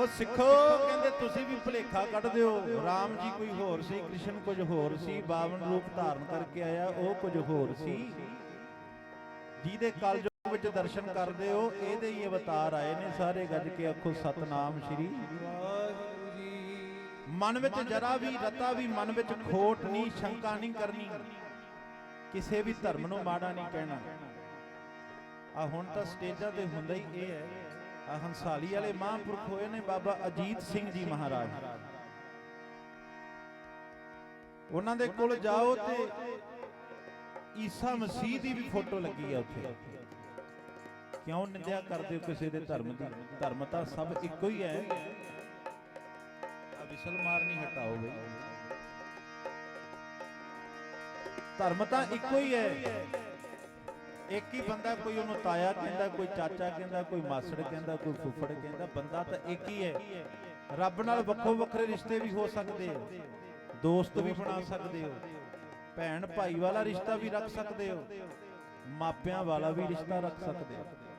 ਉਹ ਸਿੱਖੋ, ਕਹਿੰਦੇ ਤੁਸੀਂ ਵੀ ਭੁਲੇਖਾ ਕੱਢਦੇ ਹੋ। ਰਾਮ ਜੀ ਕੋਈ ਹੋਰ ਸੀ, ਕ੍ਰਿਸ਼ਨ ਕੁਝ ਹੋਰ ਸੀ, ਬਾਵਨ ਰੂਪ ਧਾਰਨ ਕਰਕੇ ਆਇਆ, ਉਹ ਕੁਝ ਹੋਰ ਸੀ। ਜਿਹਦੇ ਕਲਯੁਗ ਵਿੱਚ ਦਰਸ਼ਨ ਕਰਦੇ ਹੋ, ਇਹਦੇ ਹੀ ਅਵਤਾਰ ਆਏ ਨੇ ਸਾਰੇ ਗੱਜ ਕੇ ਆਖੋ, ਸਤਨਾਮ ਸ਼੍ਰੀ। ਵਾਹਿਗੁਰੂ ਜੀ ਮਨ ਵਿੱਚ ਜਰਾ ਵੀ ਰਤਾ ਵੀ ਮਨ ਵਿੱਚ ਖੋਟ ਨਹੀਂ, ਸ਼ੰਕਾ ਨਹੀਂ ਕਰਨੀ। ਕਿਸੇ ਵੀ ਧਰਮ ਨੂੰ ਮਾੜਾ ਨਹੀਂ ਕਹਿਣਾ। ਆ ਹੁਣ ਤਾਂ ਸਟੇਜਾਂ ਤੇ ਹੁੰਦਾ ਹੀ ਇਹ ਹੈ। ਹੰਸਾਲੀ ਵਾਲੇ ਮਹਾਂਪੁਰਖ ਹੋਏ ਨੇ ਬਾਬਾ ਅਜੀਤ ਸਿੰਘ ਜੀ ਮਹਾਰਾਜ। ਉਹਨਾਂ ਦੇ ਕੋਲ ਜਾਓ ਤੇ ਈਸਾ ਮਸੀਹ ਦੀ ਵੀ ਫੋਟੋ ਲੱਗੀ ਆ ਉੱਥੇ। ਕਿਉਂ ਨਿੰਦਿਆ ਕਰਦੇ ਹੋ ਕਿਸੇ ਦੇ ਧਰਮ ਦੀ? ਧਰਮ ਤਾਂ ਸਭ ਇੱਕੋ ਹੀ ਹੈ। ਆ ਵਿਸਲ ਮਾਰਨੀ ਹਟਾਓ ਬਈ। ਧਰਮ ਤਾਂ ਇੱਕੋ ਹੀ ਹੈ। ਇੱਕ ਹੀ ਬੰਦਾ ਕੋਈ ਉਹਨੂੰ ਤਾਇਆ ਕਹਿੰਦਾ, ਕੋਈ ਚਾਚਾ ਕਹਿੰਦਾ, ਕੋਈ ਮਾਸੜ ਕਹਿੰਦਾ, ਕੋਈ ਫੁੱਫੜ ਕਹਿੰਦਾ, ਬੰਦਾ ਤਾਂ ਇੱਕ ਹੀ ਹੈ। ਰੱਬ ਨਾਲ ਵੱਖੋ ਵੱਖਰੇ ਰਿਸ਼ਤੇ ਵੀ ਹੋ ਸਕਦੇ ਹੋ ਦੋਸਤ ਵੀ ਬਣਾ ਸਕਦੇ ਹੋ। ਭੈਣ ਭਾਈ ਵਾਲਾ ਰਿਸ਼ਤਾ ਵੀ ਰੱਖ ਸਕਦੇ ਹੋ। ਮਾਪਿਆਂ ਵਾਲਾ ਵੀ ਰਿਸ਼ਤਾ ਰੱਖ ਸਕਦੇ ਹੋ।